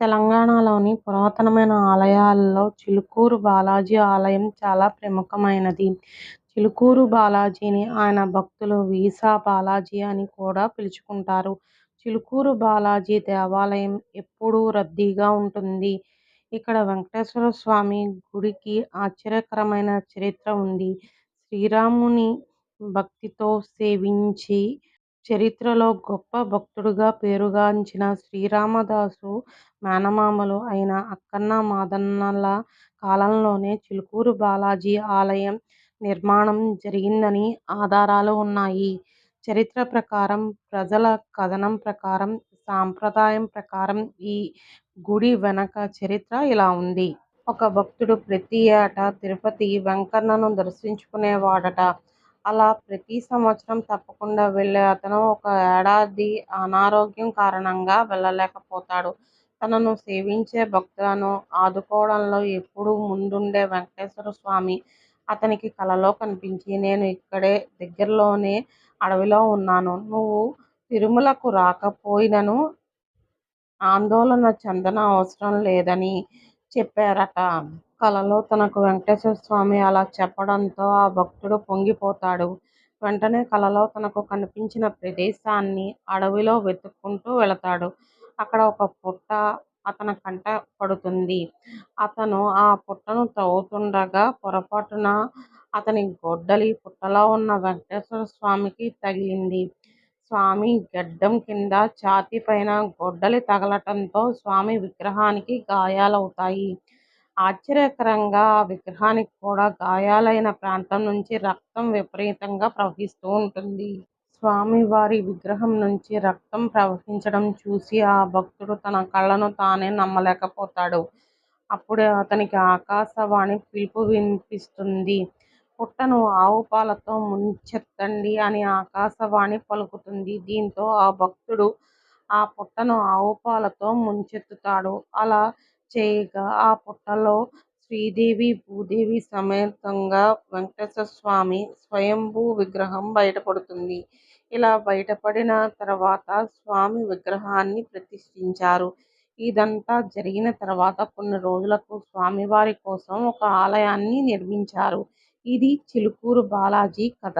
తెలంగాణలోని పురాతనమైన ఆలయాల్లో చిలుకూరు బాలాజీ ఆలయం చాలా ప్రముఖమైనది. చిలుకూరు బాలాజీని ఆయన భక్తులు వీసా బాలాజీ అని కూడా పిలుచుకుంటారు. చిలుకూరు బాలాజీ దేవాలయం ఎప్పుడూ రద్దీగా ఉంటుంది. ఇక్కడ వెంకటేశ్వర స్వామి గుడికి ఆశ్చర్యకరమైన చరిత్ర ఉంది. శ్రీరాముని భక్తితో సేవించి చరిత్రలో గొప్ప భక్తుడుగా పేరుగాంచిన శ్రీరామదాసు మేనమామలు అయిన అక్కన్న మాదన్నల కాలంలోనే చిలుకూరు బాలాజీ ఆలయం నిర్మాణం జరిగిందని ఆధారాలు ఉన్నాయి. చరిత్ర ప్రకారం, ప్రజల కథనం ప్రకారం, సాంప్రదాయం ప్రకారం ఈ గుడి వెనక చరిత్ర ఇలా ఉంది. ఒక భక్తుడు ప్రతి ఏటా తిరుపతి వెంకన్నను దర్శించుకునేవాడట. అలా ప్రతి సంవత్సరం తప్పకుండా వెళ్ళే అతను ఒక ఏడాది అనారోగ్యం కారణంగా వెళ్ళలేకపోతాడు తనను సేవించే భక్తులను ఆదుకోవడంలో ఎప్పుడూ ముందుండే వెంకటేశ్వర స్వామి అతనికి కలలో కనిపించి నేను ఇక్కడే దగ్గరలోనే అడవిలో ఉన్నాను. నువ్వు తిరుమలకు రాకపోయినను ఆందోళన చెందన అవసరం లేదని చెప్పారట. కలలో తనకు వెంకటేశ్వర స్వామి అలా చెప్పడంతో ఆ భక్తుడు పొంగిపోతాడు. వెంటనే కలలో తనకు కనిపించిన ప్రదేశాన్ని అడవిలో వెతుక్కుంటూ వెళతాడు. అక్కడ ఒక పుట్ట అతని కంట పడుతుంది. అతను ఆ పుట్టను తవ్వుతుండగా పొరపాటున అతని గొడ్డలి పుట్టలో ఉన్న వెంకటేశ్వర స్వామికి తగిలింది. స్వామి గెడ్డం కింద ఛాతీ పైన గొడ్డలి తగలటంతో స్వామి విగ్రహానికి గాయాలవుతాయి. ఆశ్చర్యకరంగా ఆ విగ్రహానికి కూడా గాయాలైన ప్రాంతం నుంచి రక్తం విపరీతంగా ప్రవహిస్తూ ఉంటుంది. స్వామివారి విగ్రహం నుంచి రక్తం ప్రవహించడం చూసి ఆ భక్తుడు తన కళ్ళను తానే నమ్మలేకపోతాడు. అప్పుడే అతనికి ఆకాశవాణి పిలుపు వినిపిస్తుంది. పుట్టను ఆవుపాలతో ముంచెత్తండి అని ఆకాశవాణి పలుకుతుంది. దీంతో ఆ భక్తుడు ఆ పుట్టను ఆవుపాలతో ముంచెత్తుతాడు. అలా చేయగా ఆ పుట్టలో శ్రీదేవి భూదేవి సమేతంగా వెంకటేశ్వర స్వామి స్వయంభూ విగ్రహం బయటపడుతుంది. ఇలా బయటపడిన తర్వాత స్వామి విగ్రహాన్ని ప్రతిష్ఠించారు. ఇదంతా జరిగిన తర్వాత కొన్ని రోజులకు స్వామివారి కోసం ఒక ఆలయాన్ని నిర్మించారు. ఇది చిలుకూరు బాలాజీ కథ.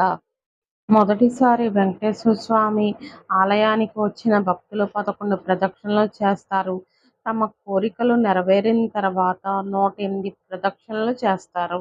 మొదటిసారి వెంకటేశ్వర స్వామి ఆలయానికి వచ్చిన భక్తులు పదకొండు ప్రదక్షిణలు చేస్తారు. తమ కోరికలు నెరవేరిన తర్వాత నూట ఎనిమిది ప్రదక్షిణలు చేస్తారు.